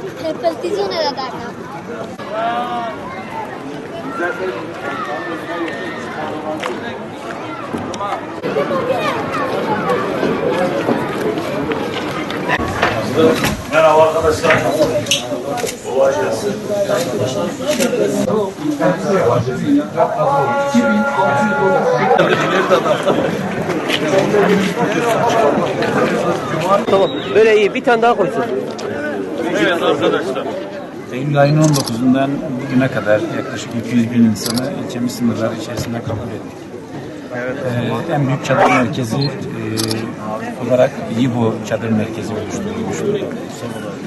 repartizione da data. Merhaba arkadaşlar. Kolay. Tamam. Böyle iyi. Bir tane daha koysun. Evet arkadaşlar. Eylül ayının 19'undan bugüne kadar yaklaşık 200 bin insanı ilçemiz sınırları içerisinde kabul ettik. Ee, en büyük çadır merkezi e, olarak İbo çadır merkezi oluşturulmuştur.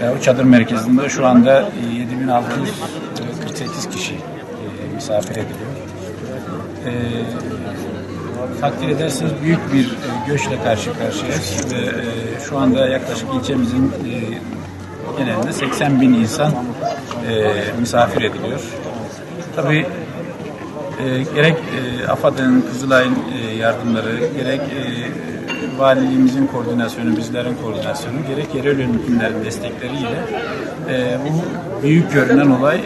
Ve o çadır merkezinde şu anda 7648 kişi e, misafir ediliyor. E, takdir ederseniz büyük bir e, göçle karşı karşıyayız ve e, şu anda yaklaşık ilçemizin e, genelinde 80 bin insan e, misafir ediliyor. Tabii e, gerek e, AFAD'ın, Kızılay'ın e, yardımları, gerek e, valiliğimizin koordinasyonu, bizlerin koordinasyonu, gerek yerel yönetimlerin destekleriyle e, bu büyük görünen olay e,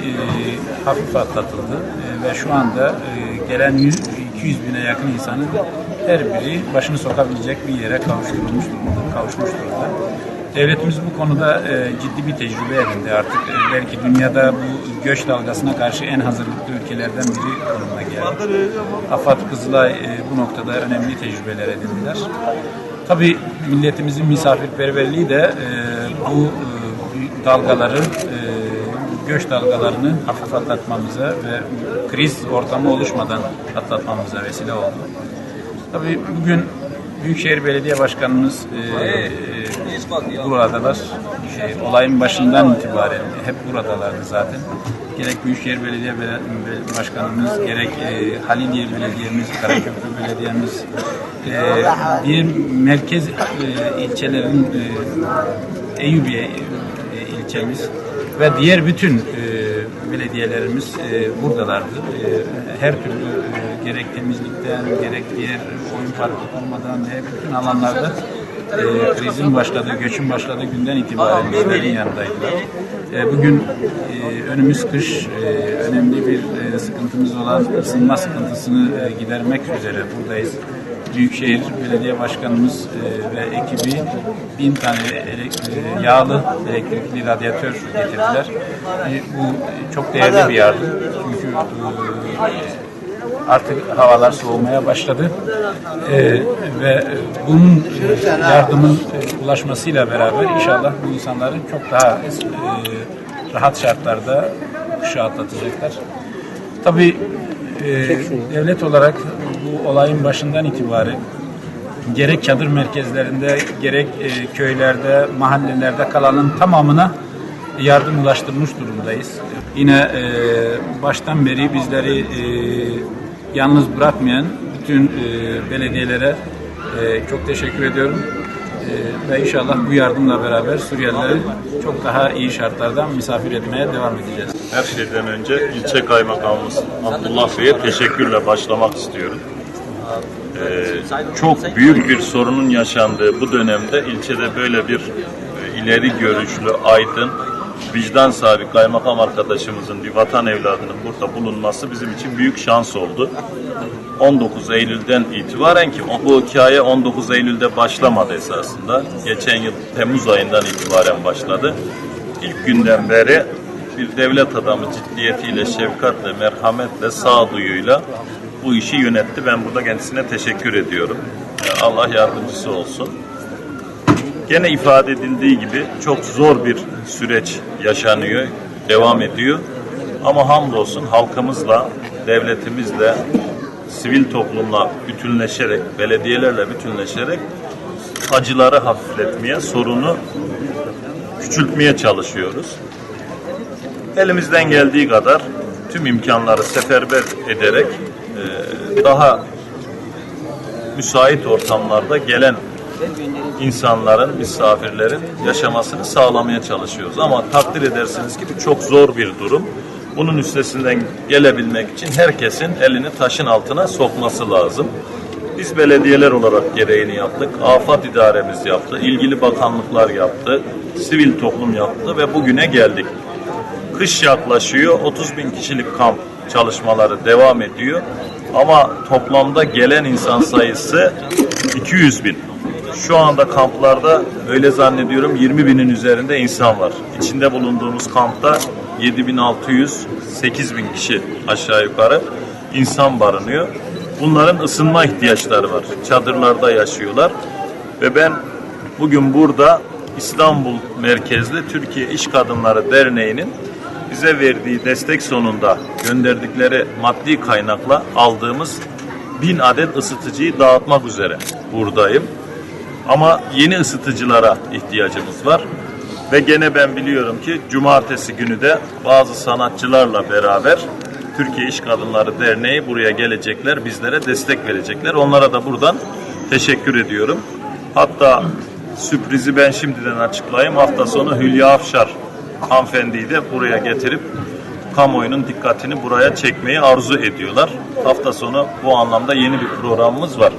hafif atlatıldı E, ve şu anda e, gelen 100, 200 bine yakın insanın her biri başını sokabilecek bir yere kavuşturulmuş durumda, kavuşmuş durumda. Devletimiz bu konuda e, ciddi bir tecrübe edindi artık. E, belki dünyada bu göç dalgasına karşı en hazırlıklı ülkelerden biri konumuna geldi. AFAD, Kızılay e, bu noktada önemli tecrübeler edindiler. Tabii milletimizin misafirperverliği de e, bu e, dalgaları, e, göç dalgalarını hafif atlatmamıza ve kriz ortamı oluşmadan atlatmamıza vesile oldu. Tabii bugün Büyükşehir Belediye Başkanımız e, buradalar. E, olayın başından itibaren hep buradalardı zaten. Gerek Büyükşehir Belediye Bele- Başkanımız, gerek e, Haliliye Belediyemiz, Karaköprü Belediyemiz, e, diğer merkez e, ilçelerin e, Eyüpiye e, ilçemiz ve diğer bütün e, belediyelerimiz e, buradalardı. E, her türlü e, gerek temizlikten, gerek diğer oyun parkı olmadan diğer bütün alanlarda e, krizin başladığı, göçün başladığı günden itibaren bizlerin yanındaydılar. E, bugün e, önümüz kış, e, önemli bir e, sıkıntımız olan ısınma sıkıntısını e, gidermek üzere buradayız. Büyükşehir Belediye Başkanımız e, ve ekibi bin tane ele- e, yağlı elektrikli radyatör getirdiler. E, bu çok değerli bir yardım. Çünkü e, artık havalar soğumaya başladı. E, ve bunun yardımın e, ulaşmasıyla beraber inşallah bu insanların çok daha e, rahat şartlarda kışı atlatacaklar. Tabii e, devlet olarak bu olayın başından itibaren gerek çadır merkezlerinde gerek e, köylerde, mahallelerde kalanın tamamına yardım ulaştırmış durumdayız. Yine e, baştan beri bizleri e, yalnız bırakmayan bütün e, belediyelere e, çok teşekkür ediyorum. E, ve inşallah bu yardımla beraber Suriyelileri çok daha iyi şartlarda misafir etmeye devam edeceğiz. Her şeyden önce ilçe kaymakamımız Abdullah Bey'e teşekkürle başlamak istiyorum. Ee, çok büyük bir sorunun yaşandığı bu dönemde ilçede böyle bir e, ileri görüşlü, aydın, vicdan sahibi kaymakam arkadaşımızın bir vatan evladının burada bulunması bizim için büyük şans oldu. 19 Eylül'den itibaren ki bu hikaye 19 Eylül'de başlamadı esasında. Geçen yıl Temmuz ayından itibaren başladı. İlk günden beri bir devlet adamı ciddiyetiyle, şefkatle, merhametle, sağduyuyla bu işi yönetti. Ben burada kendisine teşekkür ediyorum. Allah yardımcısı olsun. Gene ifade edildiği gibi çok zor bir süreç yaşanıyor, devam ediyor. Ama hamdolsun halkımızla, devletimizle, sivil toplumla bütünleşerek, belediyelerle bütünleşerek acıları hafifletmeye, sorunu küçültmeye çalışıyoruz. Elimizden geldiği kadar tüm imkanları seferber ederek e, daha müsait ortamlarda gelen insanların, misafirlerin yaşamasını sağlamaya çalışıyoruz. Ama takdir edersiniz ki bu çok zor bir durum. Bunun üstesinden gelebilmek için herkesin elini taşın altına sokması lazım. Biz belediyeler olarak gereğini yaptık. Afat idaremiz yaptı. ilgili bakanlıklar yaptı. Sivil toplum yaptı ve bugüne geldik. Kış yaklaşıyor. 30 bin kişilik kamp çalışmaları devam ediyor. Ama toplamda gelen insan sayısı 200 bin. Şu anda kamplarda öyle zannediyorum 20 binin üzerinde insan var. İçinde bulunduğumuz kampta 7600 8000 kişi aşağı yukarı insan barınıyor. Bunların ısınma ihtiyaçları var. Çadırlarda yaşıyorlar. Ve ben bugün burada İstanbul merkezli Türkiye İş Kadınları Derneği'nin bize verdiği destek sonunda gönderdikleri maddi kaynakla aldığımız bin adet ısıtıcıyı dağıtmak üzere buradayım. Ama yeni ısıtıcılara ihtiyacımız var. Ve gene ben biliyorum ki cumartesi günü de bazı sanatçılarla beraber Türkiye İş Kadınları Derneği buraya gelecekler, bizlere destek verecekler. Onlara da buradan teşekkür ediyorum. Hatta sürprizi ben şimdiden açıklayayım. Hafta sonu Hülya Afşar hanımefendiyi de buraya getirip kamuoyunun dikkatini buraya çekmeyi arzu ediyorlar. Hafta sonu bu anlamda yeni bir programımız var.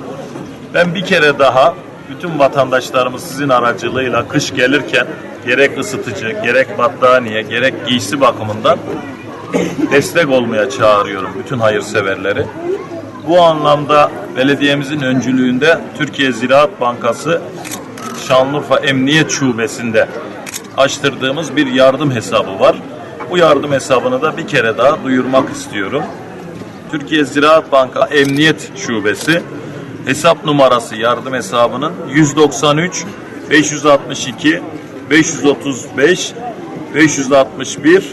Ben bir kere daha bütün vatandaşlarımız sizin aracılığıyla kış gelirken gerek ısıtıcı, gerek battaniye, gerek giysi bakımından destek olmaya çağırıyorum bütün hayırseverleri. Bu anlamda belediyemizin öncülüğünde Türkiye Ziraat Bankası Şanlıurfa Emniyet Şubesi'nde açtırdığımız bir yardım hesabı var. Bu yardım hesabını da bir kere daha duyurmak istiyorum. Türkiye Ziraat Banka Emniyet Şubesi hesap numarası yardım hesabının 193 562 535 561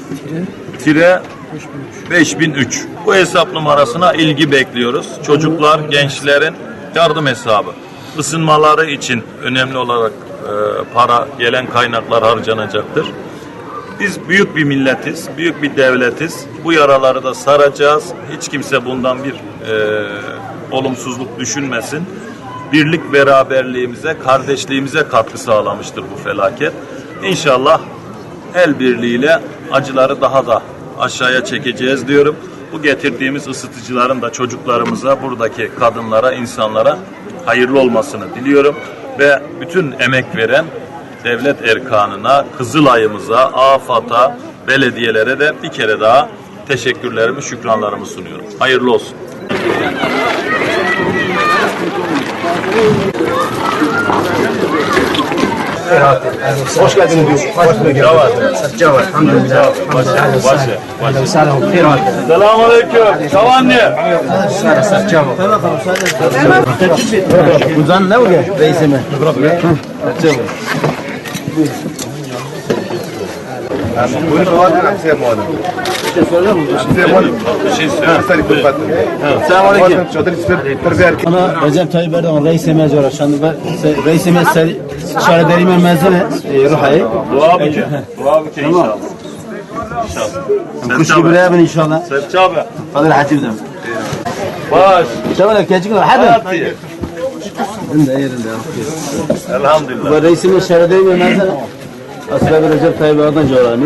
tire 5003. Bu hesap numarasına ilgi bekliyoruz. Çocuklar, gençlerin yardım hesabı. Isınmaları için önemli olarak e, para, gelen kaynaklar harcanacaktır. Biz büyük bir milletiz, büyük bir devletiz. Bu yaraları da saracağız. Hiç kimse bundan bir e, olumsuzluk düşünmesin. Birlik beraberliğimize, kardeşliğimize katkı sağlamıştır bu felaket. İnşallah el birliğiyle acıları daha da aşağıya çekeceğiz diyorum. Bu getirdiğimiz ısıtıcıların da çocuklarımıza, buradaki kadınlara, insanlara hayırlı olmasını diliyorum. Ve bütün emek veren devlet erkanına, Kızılay'ımıza, AFAD'a, belediyelere de bir kere daha teşekkürlerimi, şükranlarımı sunuyorum. Hayırlı olsun. Hoş geldiniz diyor. Hoş bulduk. Cavad. Cava. Elhamdülillah. Başı, başı. Selamun aleyküm. Aleyküm. Çavanne. Cava. Uzan ne oluyor? Reisime. Cava. Bir şey söyle. Selamun aleyküm. Ana Recep Tayyip Erdoğan reis emeği olarak şu anda ben reis emeği şöyle derime mezene ruhayı. Dua bir ke. Dua bir ke inşallah. İnşallah. Kuş gibi reyabın inşallah. Serçe abi. Fadıl Hatip'den. Baş. Şöyle keçik var. Hadi. Hayat diye. Ben de yerinde. Elhamdülillah. Bu reisime şöyle derime mezene. Aslında Recep Tayyip Erdoğan coğrani.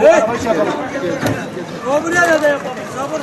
Evet. Yavaş yapalım. Kabul nerede yapalım? Sabır.